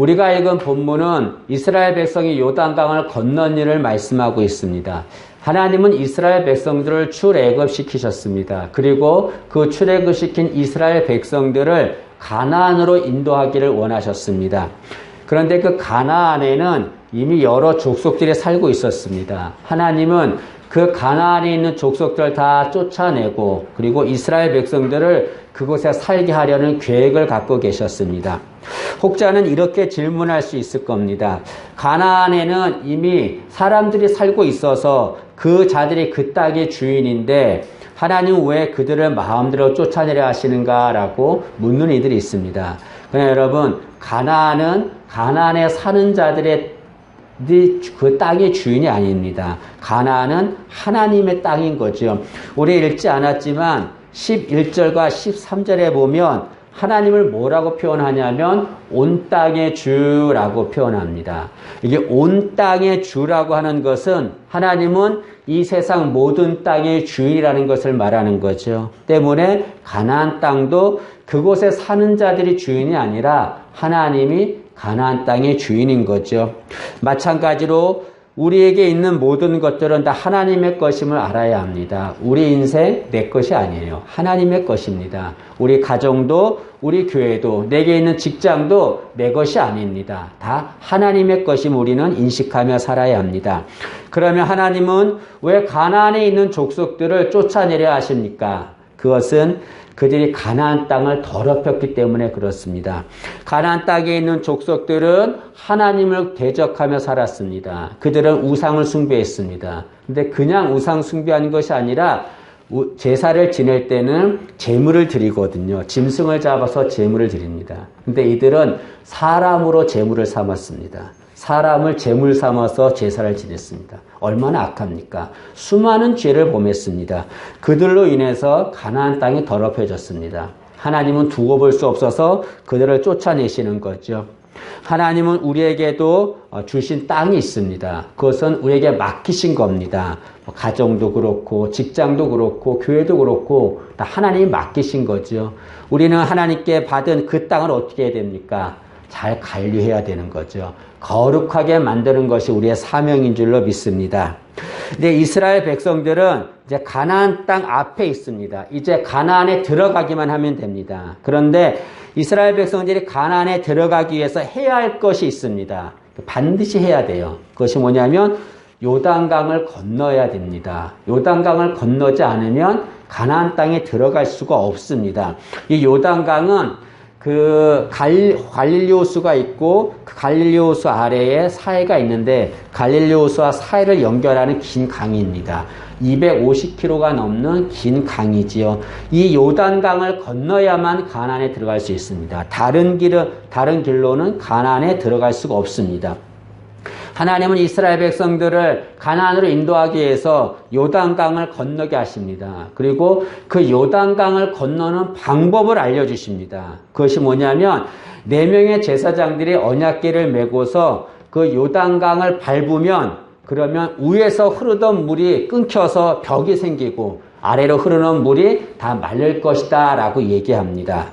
우리가 읽은 본문은 이스라엘 백성이 요단강을 건넌 일을 말씀하고 있습니다. 하나님은 이스라엘 백성들을 출애굽시키셨습니다. 그리고 그 출애굽시킨 이스라엘 백성들을 가나안으로 인도하기를 원하셨습니다. 그런데 그 가나안에는 이미 여러 족속들이 살고 있었습니다. 하나님은 그 가나안에 있는 족속들 다 쫓아내고 그리고 이스라엘 백성들을 그곳에 살게 하려는 계획을 갖고 계셨습니다. 혹자는 이렇게 질문할 수 있을 겁니다. 가나안에는 이미 사람들이 살고 있어서 그 자들이 그 땅의 주인인데 하나님 왜 그들을 마음대로 쫓아내려 하시는가라고 묻는 이들이 있습니다. 그러나 여러분 가나안은 가나안에 사는 자들의 그 땅의 주인이 아닙니다. 가나안은 하나님의 땅인 거죠. 우리 읽지 않았지만 11절과 13절에 보면 하나님을 뭐라고 표현하냐면 온 땅의 주라고 표현합니다. 이게 온 땅의 주라고 하는 것은 하나님은 이 세상 모든 땅의 주인이라는 것을 말하는 거죠. 때문에 가나안 땅도 그곳에 사는 자들이 주인이 아니라 하나님이 가나안 땅의 주인인 거죠. 마찬가지로 우리에게 있는 모든 것들은 다 하나님의 것임을 알아야 합니다. 우리 인생 내 것이 아니에요. 하나님의 것입니다. 우리 가정도 우리 교회도 내게 있는 직장도 내 것이 아닙니다. 다 하나님의 것임 우리는 인식하며 살아야 합니다. 그러면 하나님은 왜 가나안에 있는 족속들을 쫓아내려 하십니까? 그것은 그들이 가나안 땅을 더럽혔기 때문에 그렇습니다. 가나안 땅에 있는 족속들은 하나님을 대적하며 살았습니다. 그들은 우상을 숭배했습니다. 근데 그냥 우상 숭배하는 것이 아니라 제사를 지낼 때는 제물을 드리거든요. 짐승을 잡아서 제물을 드립니다. 근데 이들은 사람으로 제물을 삼았습니다. 사람을 제물 삼아서 제사를 지냈습니다. 얼마나 악합니까? 수많은 죄를 범했습니다. 그들로 인해서 가나안 땅이 더럽혀졌습니다. 하나님은 두고 볼 수 없어서 그들을 쫓아내시는 거죠. 하나님은 우리에게도 어, 주신 땅이 있습니다. 그것은 우리에게 맡기신 겁니다. 뭐 가정도 그렇고, 직장도 그렇고, 교회도 그렇고, 다 하나님이 맡기신 거죠. 우리는 하나님께 받은 그 땅을 어떻게 해야 됩니까? 잘 관리해야 되는 거죠. 거룩하게 만드는 것이 우리의 사명인 줄로 믿습니다. 근데 이스라엘 백성들은 이제 가나안 땅 앞에 있습니다. 이제 가나안에 들어가기만 하면 됩니다. 그런데 이스라엘 백성들이 가나안에 들어가기 위해서 해야 할 것이 있습니다. 반드시 해야 돼요. 그것이 뭐냐면 요단강을 건너야 됩니다. 요단강을 건너지 않으면 가나안 땅에 들어갈 수가 없습니다. 이 요단강은 그 갈, 갈릴리오수가 있고 그 갈릴리오수 아래에 사해가 있는데 갈릴리오수와 사해를 연결하는 긴 강입니다. 250km가 넘는 긴 강이지요. 이 요단강을 건너야만 가난에 들어갈 수 있습니다. 다른 길은 다른 길로는 가난에 들어갈 수가 없습니다. 하나님은 이스라엘 백성들을 가나안으로 인도하기 위해서 요단강을 건너게 하십니다. 그리고 그 요단강을 건너는 방법을 알려주십니다. 그것이 뭐냐면 네 명의 제사장들이 언약계를 메고서 그 요단강을 밟으면 그러면 위에서 흐르던 물이 끊겨서 벽이 생기고 아래로 흐르는 물이 다 말릴 것이다 라고 얘기합니다.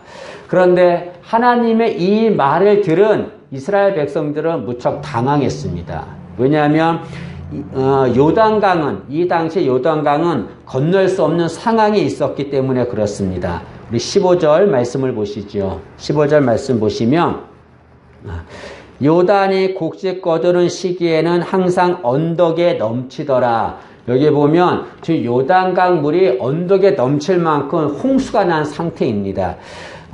그런데 하나님의 이 말을 들은 이스라엘 백성들은 무척 당황했습니다. 왜냐하면 어, 요단강은 이 당시 요단강은 건널 수 없는 상황이 있었기 때문에 그렇습니다. 우리 15절 말씀을 보시죠. 15절 말씀 보시면 아, 요단이 곡식 거두는 시기에는 항상 언덕에 넘치더라. 여기 보면 지금 요단강 물이 언덕에 넘칠 만큼 홍수가 난 상태입니다.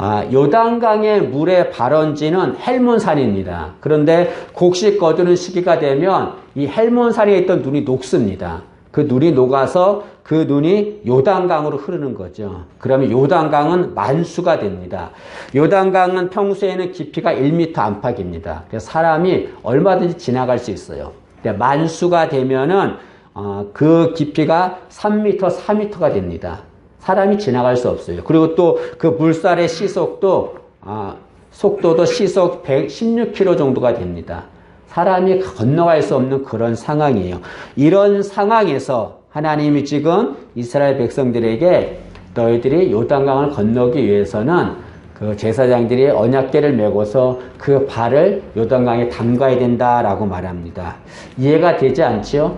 아, 요단강의 물의 발원지는 헬몬산입니다. 그런데 곡식 거두는 시기가 되면 이 헬몬산에 있던 눈이 녹습니다. 그 눈이 녹아서 그 눈이 요단강으로 흐르는 거죠. 그러면 요단강은 만수가 됩니다. 요단강은 평소에는 깊이가 1m 안팎입니다. 그래서 사람이 얼마든지 지나갈 수 있어요. 만수가 되면은 어, 그 깊이가 3m, 4m가 됩니다. 사람이 지나갈 수 없어요. 그리고 또 그 물살의 시속도 아, 속도도 시속 116km 정도가 됩니다. 사람이 건너갈 수 없는 그런 상황이에요. 이런 상황에서 하나님이 지금 이스라엘 백성들에게 너희들이 요단강을 건너기 위해서는 그그 제사장들이 언약계를 메고서 그 발을 요단강에 담가야 된다라고 말합니다. 이해가 되지 않지요?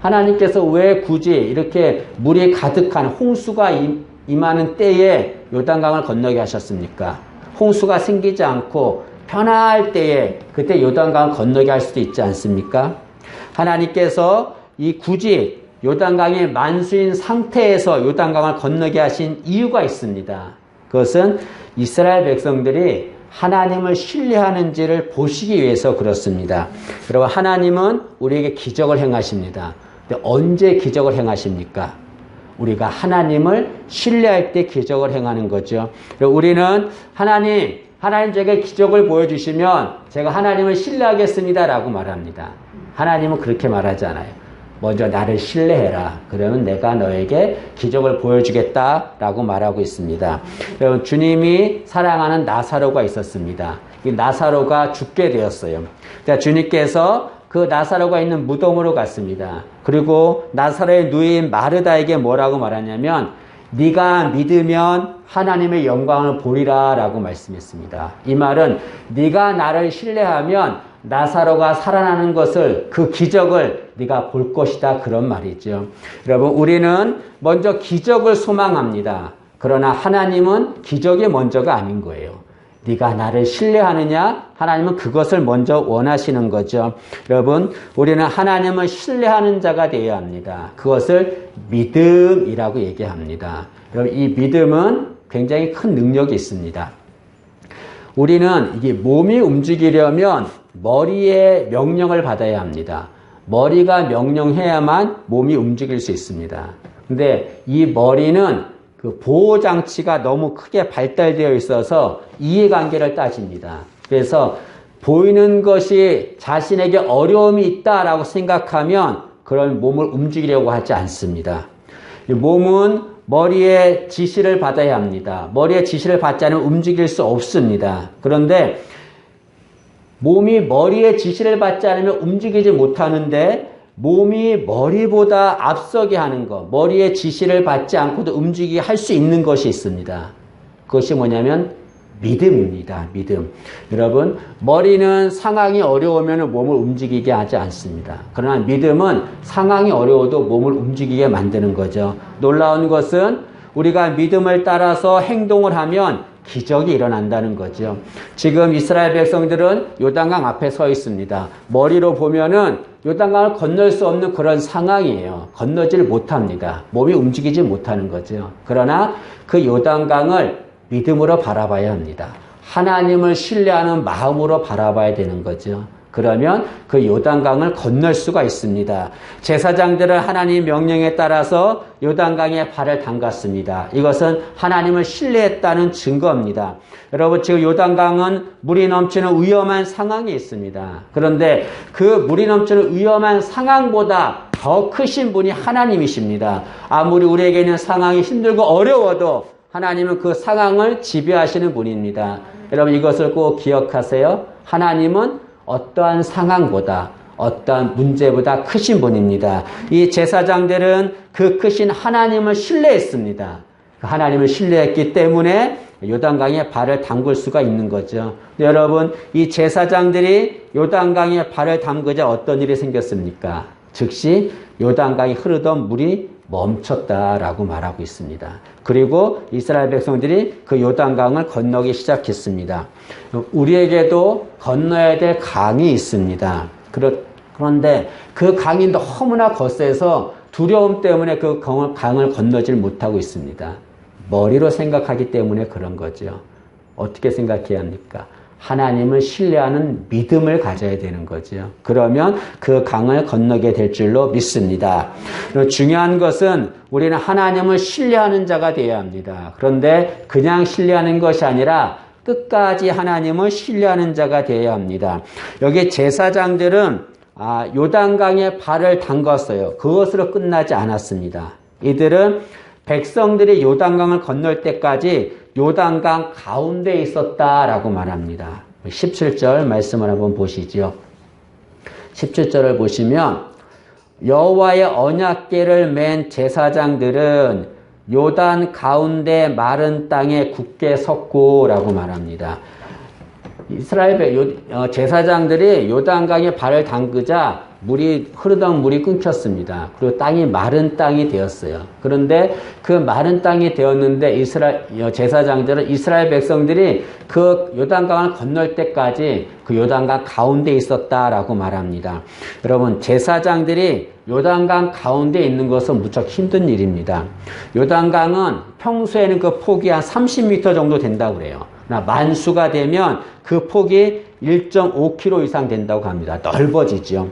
하나님께서 왜 굳이 이렇게 물이 가득한 홍수가 임하는 때에 요단강을 건너게 하셨습니까? 홍수가 생기지 않고 편할 때에 그때 요단강을 건너게 할 수도 있지 않습니까? 하나님께서 이 굳이 요단강의 만수인 상태에서 요단강을 건너게 하신 이유가 있습니다. 그것은 이스라엘 백성들이 하나님을 신뢰하는지를 보시기 위해서 그렇습니다. 여러분, 하나님은 우리에게 기적을 행하십니다. 언제 기적을 행하십니까? 우리가 하나님을 신뢰할 때 기적을 행하는 거죠. 우리는 하나님, 하나님 제게 기적을 보여주시면 제가 하나님을 신뢰하겠습니다. 라고 말합니다. 하나님은 그렇게 말하지 않아요. 먼저 나를 신뢰해라. 그러면 내가 너에게 기적을 보여주겠다. 라고 말하고 있습니다. 여러분, 주님이 사랑하는 나사로가 있었습니다. 이 나사로가 죽게 되었어요. 그러니까 주님께서 그 나사로가 있는 무덤으로 갔습니다. 그리고 나사로의 누이인 마르다에게 뭐라고 말하냐면 네가 믿으면 하나님의 영광을 보리라라고 말씀했습니다. 이 말은 네가 나를 신뢰하면 나사로가 살아나는 것을 그 기적을 네가 볼 것이다 그런 말이죠. 여러분 우리는 먼저 기적을 소망합니다. 그러나 하나님은 기적이 먼저가 아닌 거예요. 네가 나를 신뢰하느냐? 하나님은 그것을 먼저 원하시는 거죠. 여러분, 우리는 하나님을 신뢰하는 자가 되어야 합니다. 그것을 믿음이라고 얘기합니다. 여러분, 이 믿음은 굉장히 큰 능력이 있습니다. 우리는 이게 몸이 움직이려면 머리의 명령을 받아야 합니다. 머리가 명령해야만 몸이 움직일 수 있습니다. 근데 이 머리는 그 보호 장치가 너무 크게 발달되어 있어서 이해관계를 따집니다. 그래서 보이는 것이 자신에게 어려움이 있다라고 생각하면 그런 몸을 움직이려고 하지 않습니다. 몸은 머리의 지시를 받아야 합니다. 머리의 지시를 받지 않으면 움직일 수 없습니다. 그런데 몸이 머리의 지시를 받지 않으면 움직이지 못하는데 몸이 머리보다 앞서게 하는 것, 머리의 지시를 받지 않고도 움직이게 할 수 있는 것이 있습니다. 그것이 뭐냐면 믿음입니다. 믿음. 여러분, 머리는 상황이 어려우면 몸을 움직이게 하지 않습니다. 그러나 믿음은 상황이 어려워도 몸을 움직이게 만드는 거죠. 놀라운 것은 우리가 믿음을 따라서 행동을 하면 기적이 일어난다는 거죠. 지금 이스라엘 백성들은 요단강 앞에 서 있습니다. 머리로 보면은 요단강을 건널 수 없는 그런 상황이에요. 건너질 못합니다. 몸이 움직이지 못하는 거죠. 그러나 그 요단강을 믿음으로 바라봐야 합니다. 하나님을 신뢰하는 마음으로 바라봐야 되는 거죠. 그러면 그 요단강을 건널 수가 있습니다. 제사장들은 하나님 명령에 따라서 요단강에 발을 담갔습니다. 이것은 하나님을 신뢰했다는 증거입니다. 여러분 지금 요단강은 물이 넘치는 위험한 상황이 있습니다. 그런데 그 물이 넘치는 위험한 상황보다 더 크신 분이 하나님이십니다. 아무리 우리에게 는 상황이 힘들고 어려워도 하나님은 그 상황을 지배하시는 분입니다. 여러분 이것을 꼭 기억하세요. 하나님은 어떠한 상황보다 어떠한 문제보다 크신 분입니다. 이 제사장들은 그 크신 하나님을 신뢰했습니다. 그 하나님을 신뢰했기 때문에 요단강에 발을 담글 수가 있는 거죠. 여러분, 이 제사장들이 요단강에 발을 담그자 어떤 일이 생겼습니까? 즉시 요단강이 흐르던 물이 멈췄다라고 말하고 있습니다. 그리고 이스라엘 백성들이 그 요단강을 건너기 시작했습니다. 우리에게도 건너야 될 강이 있습니다. 그런데 그 강이 너무나 거세서 두려움 때문에 그 강을 건너질 못하고 있습니다. 머리로 생각하기 때문에 그런 거죠. 어떻게 생각해야 합니까? 하나님을 신뢰하는 믿음을 가져야 되는 거죠. 그러면 그 강을 건너게 될 줄로 믿습니다. 중요한 것은 우리는 하나님을 신뢰하는 자가 되어야 합니다. 그런데 그냥 신뢰하는 것이 아니라 끝까지 하나님을 신뢰하는 자가 되어야 합니다. 여기 제사장들은 아, 요단강에 발을 담갔어요. 그것으로 끝나지 않았습니다. 이들은 백성들이 요단강을 건널 때까지 요단강 가운데 있었다라고 말합니다. 17절 말씀을 한번 보시죠. 17절을 보시면 여호와의 언약궤를 맨 제사장들은 요단 가운데 마른 땅에 굳게 섰고라고 말합니다. 이스라엘 어, 제사장들이 요단강에 발을 담그자 물이 흐르던 물이 끊겼습니다. 그리고 땅이 마른 땅이 되었어요. 그런데 그 마른 땅이 되었는데 이스라엘 어, 제사장들은 이스라엘 백성들이 그 요단강을 건널 때까지 그 요단강 가운데 있었다라고 말합니다. 여러분 제사장들이 요단강 가운데 있는 것은 무척 힘든 일입니다. 요단강은 평소에는 그 폭이 한 30m 정도 된다고 그래요. 만수가 되면 그 폭이 1.5km 이상 된다고 합니다. 넓어지죠.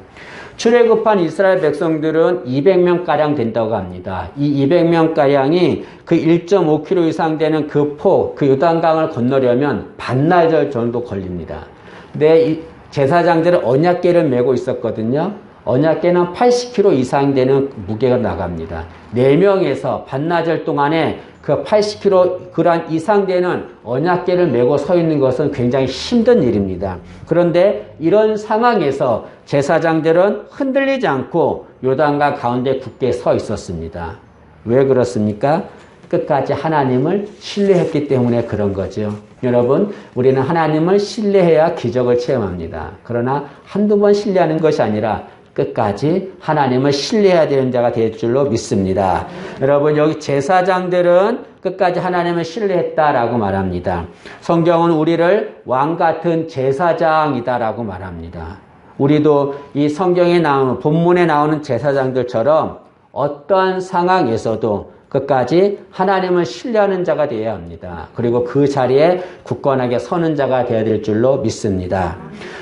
출애굽한 이스라엘 백성들은 200명가량 된다고 합니다. 이 200명가량이 그 1.5km 이상 되는 그 폭, 그 요단강을 건너려면 반나절 정도 걸립니다. 근데 제사장들은 언약계를 메고 있었거든요. 언약계는 80kg 이상 되는 무게가 나갑니다. 4명에서 반나절 동안에 그 80kg 이상 되는 언약계를 메고 서 있는 것은 굉장히 힘든 일입니다. 그런데 이런 상황에서 제사장들은 흔들리지 않고 요단강 가운데 굳게 서 있었습니다. 왜 그렇습니까? 끝까지 하나님을 신뢰했기 때문에 그런 거죠. 여러분, 우리는 하나님을 신뢰해야 기적을 체험합니다. 그러나 한두 번 신뢰하는 것이 아니라 끝까지 하나님을 신뢰해야 되는 자가 될 줄로 믿습니다. 여러분 여기 제사장들은 끝까지 하나님을 신뢰했다라고 말합니다. 성경은 우리를 왕 같은 제사장이다라고 말합니다. 우리도 이 성경에 나오는 본문에 나오는 제사장들처럼 어떠한 상황에서도 끝까지 하나님을 신뢰하는 자가 되어야 합니다. 그리고 그 자리에 굳건하게 서는 자가 되어야 될 줄로 믿습니다.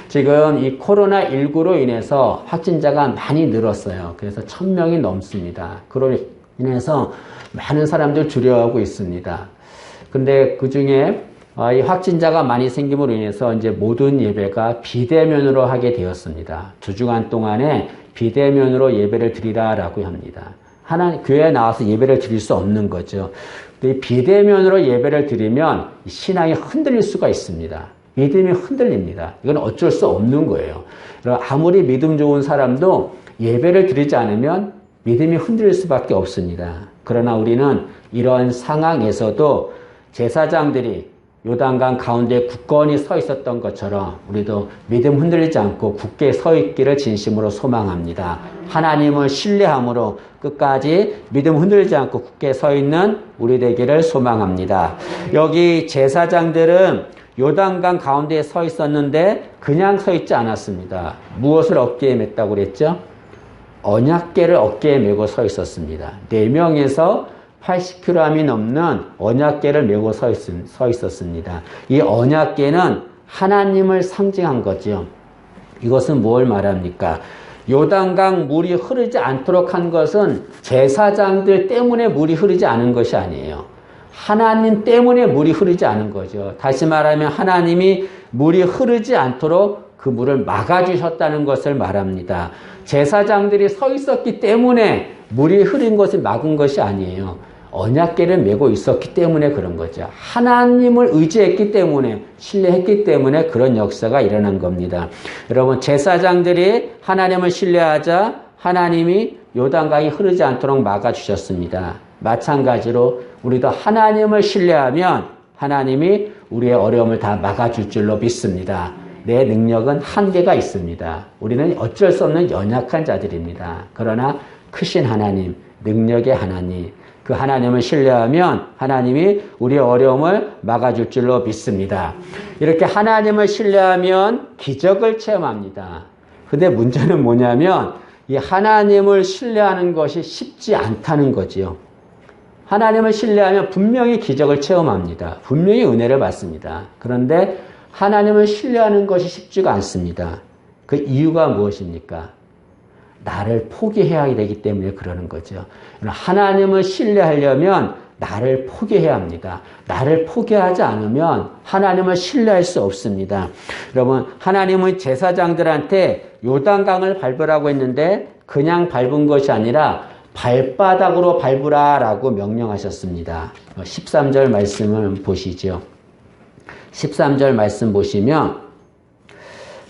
지금 이 코로나19로 인해서 확진자가 많이 늘었어요. 그래서 1000명이 넘습니다. 그로 인해서 많은 사람들 두려워하고 있습니다. 근데 그 중에 아, 이 확진자가 많이 생김으로 인해서 이제 모든 예배가 비대면으로 하게 되었습니다. 두 주간 동안에 비대면으로 예배를 드리라라고 합니다. 하나 교회에 나와서 예배를 드릴 수 없는 거죠. 비대면으로 예배를 드리면 신앙이 흔들릴 수가 있습니다. 믿음이 흔들립니다. 이건 어쩔 수 없는 거예요. 아무리 믿음 좋은 사람도 예배를 드리지 않으면 믿음이 흔들릴 수밖에 없습니다. 그러나 우리는 이러한 상황에서도 제사장들이 요단강 가운데 굳건히 서 있었던 것처럼 우리도 믿음 흔들리지 않고 굳게 서 있기를 진심으로 소망합니다. 하나님을 신뢰함으로 끝까지 믿음 흔들리지 않고 굳게 서 있는 우리 되기를 소망합니다. 여기 제사장들은 요단강 가운데에 서 있었는데 그냥 서 있지 않았습니다. 무엇을 어깨에 맸다고 그랬죠? 언약계를 어깨에 메고 서 있었습니다. 4명에서 80kg이 넘는 언약계를 메고 서, 있, 서 있었습니다. 이 언약계는 하나님을 상징한 거죠. 이것은 뭘 말합니까? 요단강 물이 흐르지 않도록 한 것은 제사장들 때문에 물이 흐르지 않은 것이 아니에요. 하나님 때문에 물이 흐르지 않은 거죠. 다시 말하면 하나님이 물이 흐르지 않도록 그 물을 막아주셨다는 것을 말합니다. 제사장들이 서 있었기 때문에 물이 흐린 것을 막은 것이 아니에요. 언약계를 메고 있었기 때문에 그런 거죠. 하나님을 의지했기 때문에, 신뢰했기 때문에 그런 역사가 일어난 겁니다. 여러분, 제사장들이 하나님을 신뢰하자 하나님이 요단강이 흐르지 않도록 막아 주셨습니다. 마찬가지로 우리도 하나님을 신뢰하면 하나님이 우리의 어려움을 다 막아줄 줄로 믿습니다. 내 능력은 한계가 있습니다. 우리는 어쩔 수 없는 연약한 자들입니다. 그러나 크신 하나님, 능력의 하나님, 그 하나님을 신뢰하면 하나님이 우리의 어려움을 막아줄 줄로 믿습니다. 이렇게 하나님을 신뢰하면 기적을 체험합니다. 근데 문제는 뭐냐면 이 하나님을 신뢰하는 것이 쉽지 않다는 거지요. 하나님을 신뢰하면 분명히 기적을 체험합니다. 분명히 은혜를 받습니다. 그런데 하나님을 신뢰하는 것이 쉽지가 않습니다. 그 이유가 무엇입니까? 나를 포기해야 되기 때문에 그러는 거죠. 하나님을 신뢰하려면 나를 포기해야 합니다. 나를 포기하지 않으면 하나님을 신뢰할 수 없습니다. 여러분, 하나님은 제사장들한테 요단강을 밟으라고 했는데 그냥 밟은 것이 아니라 발바닥으로 밟으라라고 명령하셨습니다. 13절 말씀을 보시죠. 13절 말씀 보시면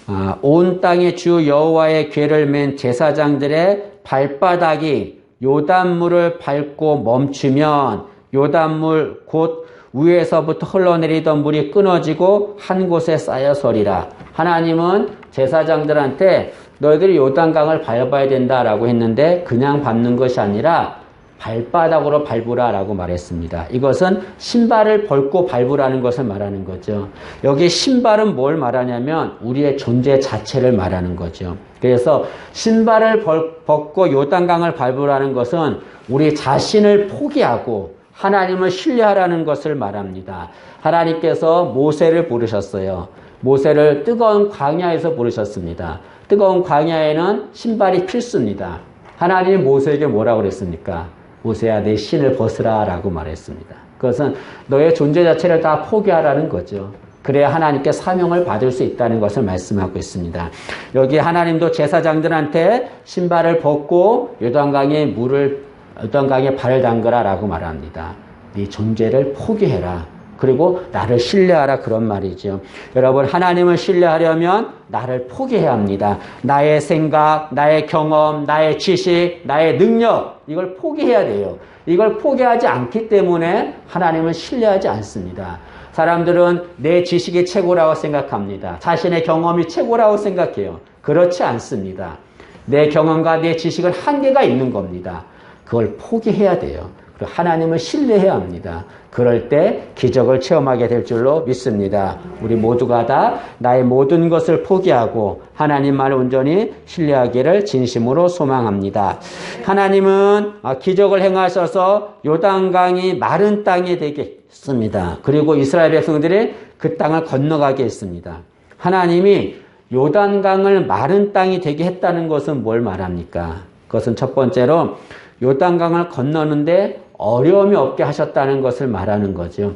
아, 온 땅의 주 여호와의 괴를 맨 제사장들의 발바닥이 요단물을 밟고 멈추면 요단물 곧 위에서부터 흘러내리던 물이 끊어지고 한 곳에 쌓여 서리라. 하나님은 제사장들한테 너희들이 요단강을 밟아야 된다라고 했는데 그냥 밟는 것이 아니라 발바닥으로 밟으라 라고 말했습니다. 이것은 신발을 벗고 밟으라는 것을 말하는 거죠. 여기 신발은 뭘 말하냐면 우리의 존재 자체를 말하는 거죠. 그래서 신발을 벗고 요단강을 밟으라는 것은 우리 자신을 포기하고 하나님을 신뢰하라는 것을 말합니다. 하나님께서 모세를 부르셨어요. 모세를 뜨거운 광야에서 부르셨습니다. 뜨거운 광야에는 신발이 필수입니다. 하나님이 모세에게 뭐라고 그랬습니까? 모세야 내 신을 벗으라 라고 말했습니다. 그것은 너의 존재 자체를 다 포기하라는 거죠. 그래야 하나님께 사명을 받을 수 있다는 것을 말씀하고 있습니다. 여기 하나님도 제사장들한테 신발을 벗고 요단강에 물을 요단강에 발을 담그라라고 말합니다. 네 존재를 포기해라. 그리고 나를 신뢰하라 그런 말이죠. 여러분 하나님을 신뢰하려면 나를 포기해야 합니다. 나의 생각, 나의 경험, 나의 지식, 나의 능력 이걸 포기해야 돼요. 이걸 포기하지 않기 때문에 하나님을 신뢰하지 않습니다. 사람들은 내 지식이 최고라고 생각합니다. 자신의 경험이 최고라고 생각해요. 그렇지 않습니다. 내 경험과 내 지식은 한계가 있는 겁니다. 그걸 포기해야 돼요. 하나님을 신뢰해야 합니다. 그럴 때 기적을 체험하게 될 줄로 믿습니다. 우리 모두가 다 나의 모든 것을 포기하고 하나님만 온전히 신뢰하기를 진심으로 소망합니다. 하나님은 기적을 행하셔서 요단강이 마른 땅이 되게 했습니다. 그리고 이스라엘 백성들이 그 땅을 건너가게 했습니다. 하나님이 요단강을 마른 땅이 되게 했다는 것은 뭘 말합니까? 그것은 첫 번째로 요단강을 건너는데 어려움이 없게 하셨다는 것을 말하는 거죠.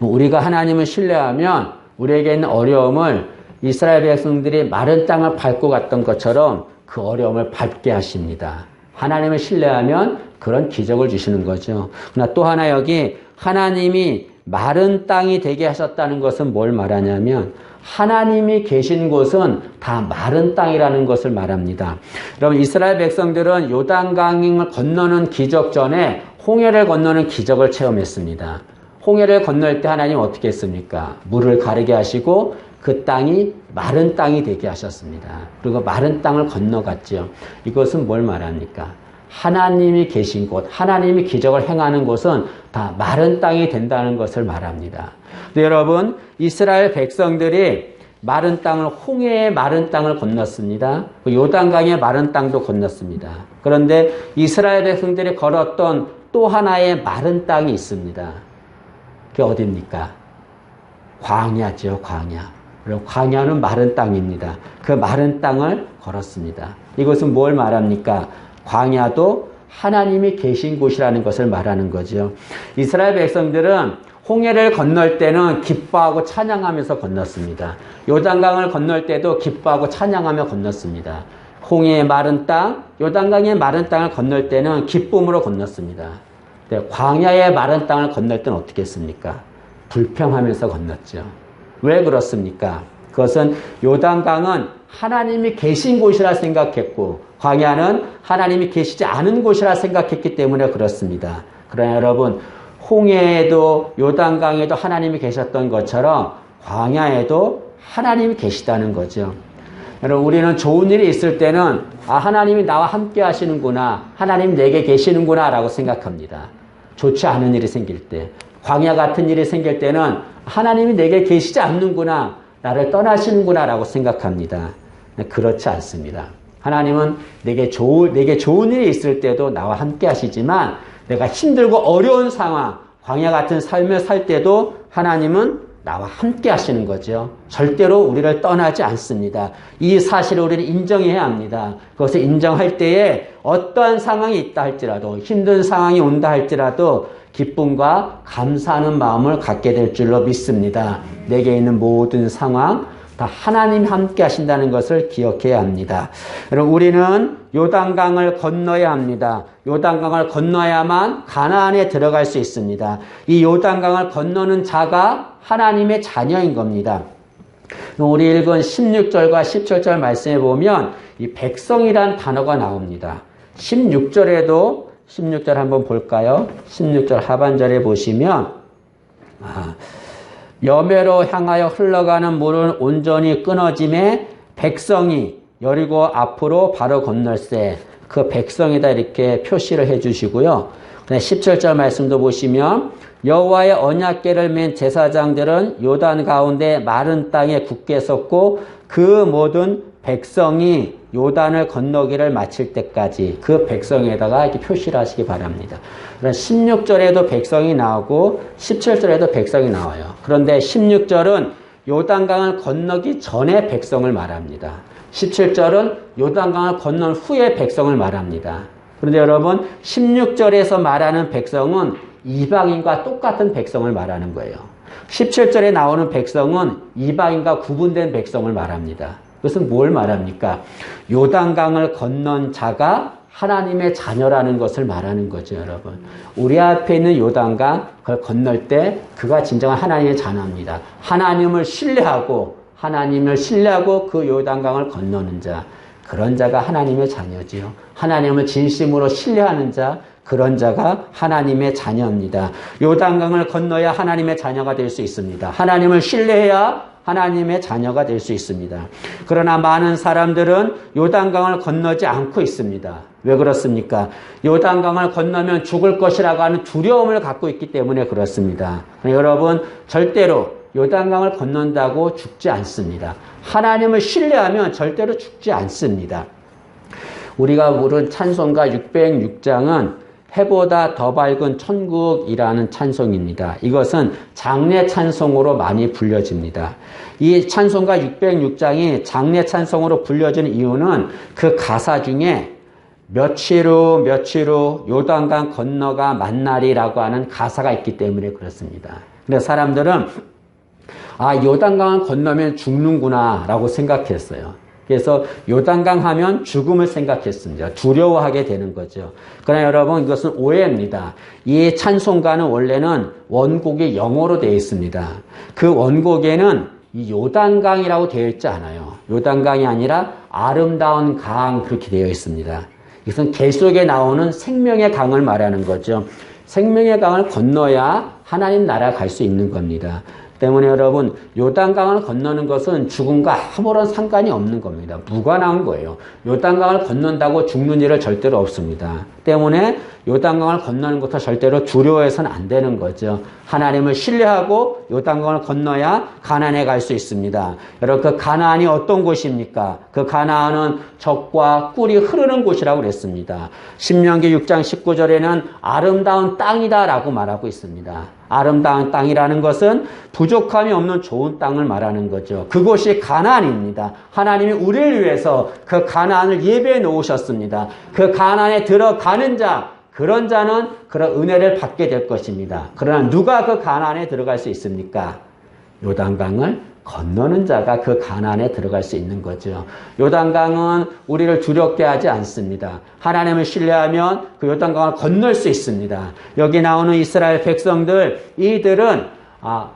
우리가 하나님을 신뢰하면 우리에게 있는 어려움을 이스라엘 백성들이 마른 땅을 밟고 갔던 것처럼 그 어려움을 밟게 하십니다. 하나님을 신뢰하면 그런 기적을 주시는 거죠. 그러나 또 하나 여기 하나님이 마른 땅이 되게 하셨다는 것은 뭘 말하냐면 하나님이 계신 곳은 다 마른 땅이라는 것을 말합니다. 여러분 이스라엘 백성들은 요단강을 건너는 기적 전에 홍해를 건너는 기적을 체험했습니다. 홍해를 건널 때 하나님 어떻게 했습니까? 물을 가르게 하시고 그 땅이 마른 땅이 되게 하셨습니다. 그리고 마른 땅을 건너갔죠. 이것은 뭘 말합니까? 하나님이 계신 곳, 하나님이 기적을 행하는 곳은 다 마른 땅이 된다는 것을 말합니다. 여러분, 이스라엘 백성들이 마른 땅을 홍해의 마른 땅을 건넜습니다. 그 요단강의 마른 땅도 건넜습니다. 그런데 이스라엘 백성들이 걸었던 또 하나의 마른 땅이 있습니다. 그게 어디입니까? 광야죠, 광야. 광야는 마른 땅입니다. 그 마른 땅을 걸었습니다. 이것은 뭘 말합니까? 광야도 하나님이 계신 곳이라는 것을 말하는 거죠. 이스라엘 백성들은 홍해를 건널 때는 기뻐하고 찬양하면서 건넜습니다. 요단강을 건널 때도 기뻐하고 찬양하며 건넜습니다. 홍해의 마른 땅, 요단강의 마른 땅을 건널 때는 기쁨으로 건넜습니다. 네, 광야의 마른 땅을 건널 때는 어떻게 했습니까? 불평하면서 건넜죠. 왜 그렇습니까? 그것은 요단강은 하나님이 계신 곳이라 생각했고 광야는 하나님이 계시지 않은 곳이라 생각했기 때문에 그렇습니다. 그러나 여러분 홍해에도 요단강에도 하나님이 계셨던 것처럼 광야에도 하나님이 계시다는 거죠. 여러분 우리는 좋은 일이 있을 때는 아 하나님이 나와 함께 하시는구나 하나님 내게 계시는구나 라고 생각합니다. 좋지 않은 일이 생길 때 광야 같은 일이 생길 때는 하나님이 내게 계시지 않는구나 나를 떠나시는구나 라고 생각합니다. 그렇지 않습니다. 하나님은 내게 좋은, 내게 좋은 일이 있을 때도 나와 함께 하시지만 내가 힘들고 어려운 상황, 광야 같은 삶을 살 때도 하나님은 나와 함께 하시는 거죠. 절대로 우리를 떠나지 않습니다. 이 사실을 우리는 인정해야 합니다. 그것을 인정할 때에 어떠한 상황이 있다 할지라도 힘든 상황이 온다 할지라도 기쁨과 감사하는 마음을 갖게 될 줄로 믿습니다. 내게 있는 모든 상황, 다 하나님 함께 하신다는 것을 기억해야 합니다. 여러분 우리는 요단강을 건너야 합니다. 요단강을 건너야만 가나안에 들어갈 수 있습니다. 이 요단강을 건너는 자가 하나님의 자녀인 겁니다. 우리 읽은 16절과 17절 말씀에 보면 이 백성이란 단어가 나옵니다. 16절에도 16절 한번 볼까요? 16절 하반절에 보시면 아, 여매로 향하여 흘러가는 물은 온전히 끊어짐에 백성이 여리고 앞으로 바로 건널세 그 백성에다 이렇게 표시를 해 주시고요. 17절 말씀도 보시면 여호와의 언약궤를 맨 제사장들은 요단 가운데 마른 땅에 굳게 섰고 그 모든 백성이 요단을 건너기를 마칠 때까지 그 백성에다가 이렇게 표시를 하시기 바랍니다. 16절에도 백성이 나오고 17절에도 백성이 나와요. 그런데 16절은 요단강을 건너기 전에 백성을 말합니다. 17절은 요단강을 건넌 후에 백성을 말합니다. 그런데 여러분 16절에서 말하는 백성은 이방인과 똑같은 백성을 말하는 거예요. 17절에 나오는 백성은 이방인과 구분된 백성을 말합니다. 그것은 뭘 말합니까? 요단강을 건넌 자가 하나님의 자녀라는 것을 말하는 거죠, 여러분. 우리 앞에 있는 요단강, 그걸 건널 때 그가 진정한 하나님의 자녀입니다. 하나님을 신뢰하고, 하나님을 신뢰하고 그 요단강을 건너는 자. 그런 자가 하나님의 자녀지요. 하나님을 진심으로 신뢰하는 자, 그런 자가 하나님의 자녀입니다. 요단강을 건너야 하나님의 자녀가 될 수 있습니다. 하나님을 신뢰해야 하나님의 자녀가 될 수 있습니다. 그러나 많은 사람들은 요단강을 건너지 않고 있습니다. 왜 그렇습니까? 요단강을 건너면 죽을 것이라고 하는 두려움을 갖고 있기 때문에 그렇습니다. 여러분, 절대로 요단강을 건넌다고 죽지 않습니다. 하나님을 신뢰하면 절대로 죽지 않습니다. 우리가 부른 찬송가 606장은 해보다 더 밝은 천국이라는 찬송입니다. 이것은 장례 찬송으로 많이 불려집니다. 이 찬송가 606장이 장례 찬송으로 불려진 이유는 그 가사 중에 며칠 후 며칠 후 요단강 건너가 만날이라고 하는 가사가 있기 때문에 그렇습니다. 근데 사람들은 아 요단강을 건너면 죽는구나라고 생각했어요. 그래서 요단강 하면 죽음을 생각했습니다. 두려워하게 되는 거죠. 그러나 여러분 이것은 오해입니다. 이 찬송가는 원래는 원곡이 영어로 되어 있습니다. 그 원곡에는 이 요단강이라고 되어 있지 않아요. 요단강이 아니라 아름다운 강 그렇게 되어 있습니다. 이것은 개 속에 나오는 생명의 강을 말하는 거죠. 생명의 강을 건너야 하나님 나라 갈 수 있는 겁니다. 때문에 여러분 요단강을 건너는 것은 죽음과 아무런 상관이 없는 겁니다. 무관한 거예요. 요단강을 건넌다고 죽는 일은 절대로 없습니다. 때문에 요단강을 건너는 것도 절대로 두려워해서는 안 되는 거죠. 하나님을 신뢰하고 요단강을 건너야 가나안에 갈 수 있습니다. 여러분 그 가나안이 어떤 곳입니까? 그 가나안은 적과 꿀이 흐르는 곳이라고 그랬습니다. 신명기 6장 19절에는 아름다운 땅이다라고 말하고 있습니다. 아름다운 땅이라는 것은 부족함이 없는 좋은 땅을 말하는 거죠. 그곳이 가나안입니다. 하나님이 우리를 위해서 그 가나안을 예배해 놓으셨습니다. 그 가나안에 들어가는 자 그런 자는 그런 은혜를 받게 될 것입니다. 그러나 누가 그 가나안에 들어갈 수 있습니까? 요단강을 건너는 자가 그 가나안에 들어갈 수 있는 거죠. 요단강은 우리를 두렵게 하지 않습니다. 하나님을 신뢰하면 그 요단강을 건널 수 있습니다. 여기 나오는 이스라엘 백성들 이들은 아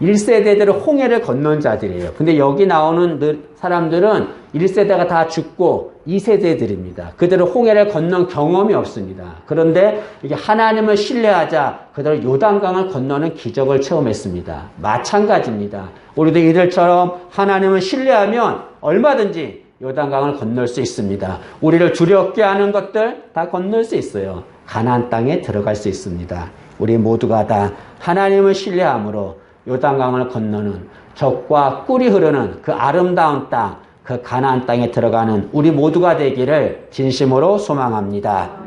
1세대들은 홍해를 건넌 자들이에요. 근데 여기 나오는 사람들은 1세대가 다 죽고 2세대들입니다. 그들은 홍해를 건넌 경험이 없습니다. 그런데 이게 하나님을 신뢰하자 그들은 요단강을 건너는 기적을 체험했습니다. 마찬가지입니다. 우리도 이들처럼 하나님을 신뢰하면 얼마든지 요단강을 건널 수 있습니다. 우리를 두렵게 하는 것들 다 건널 수 있어요. 가나안 땅에 들어갈 수 있습니다. 우리 모두가 다 하나님을 신뢰함으로 요단강을 건너는 적과 꿀이 흐르는 그 아름다운 땅, 그 가나안 땅에 들어가는 우리 모두가 되기를 진심으로 소망합니다.